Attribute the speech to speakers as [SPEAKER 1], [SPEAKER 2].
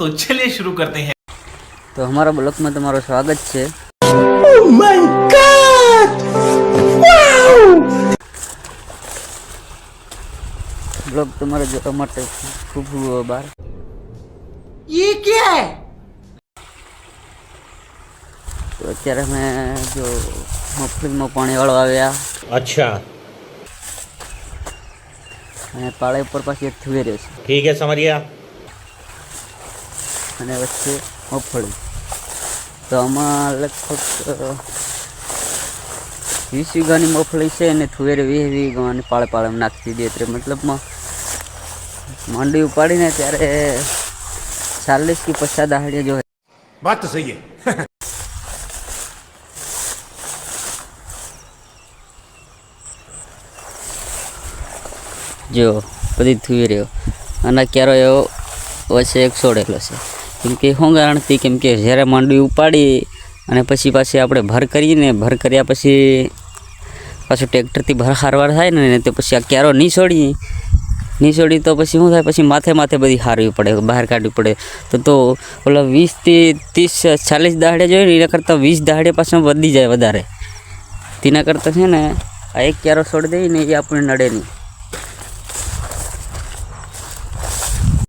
[SPEAKER 1] तो चलिए शुरू करते हैं
[SPEAKER 2] તો અમારા બ્લોકમાં તમારું સ્વાગત છે બ્લોગ તમારે જોવા માટે ખૂબ ખૂબ આભાર તો અત્યારે અમે જો મફિલમાં પાણી વાળવા આવ્યા
[SPEAKER 3] अच्छा
[SPEAKER 2] અને પાળા ઉપર પાછી એક થુએ રહ્યો છે
[SPEAKER 3] ठीक है समझ गया
[SPEAKER 2] અને વચ્ચે મગફળી. તો આમાં લગભગ વીસ વીઘાની મગફળી છે અને થુવેરે વીસ વીઘાની પાળે પાળે નાખતી દે એટલે મતલબમાં માંડવી ઉપાડીને ત્યારે ચાલીસ કે પચાસ દહાડીએ જો
[SPEAKER 4] વાત સહી
[SPEAKER 2] જો બધી થુવેરીઓ અને ક્યારો એવો વચ્ચે એક છોડેલો છે. કેમ કે શું કેમ કે જ્યારે માંડવી ઉપાડી અને પછી પાછી આપણે ભર કરીને, ભર કર્યા પછી પાછું ટ્રેક્ટરથી ભર હારવાર થાય ને તો પછી આ ક્યારો નહીં છોડી. નહીં છોડી તો પછી શું થાય? પછી માથે માથે બધી હારવી પડે, બહાર કાઢવી પડે. તો તો ઓલા વીસથી ત્રીસ, ચાલીસ દાહડે જોઈએ ને, એના કરતાં વીસ દાહડે પાછું વધી જાય વધારે. તેના કરતાં છે ને, આ એક ક્યારો છોડી દઈએ ને, એ આપણે નડે નહીં.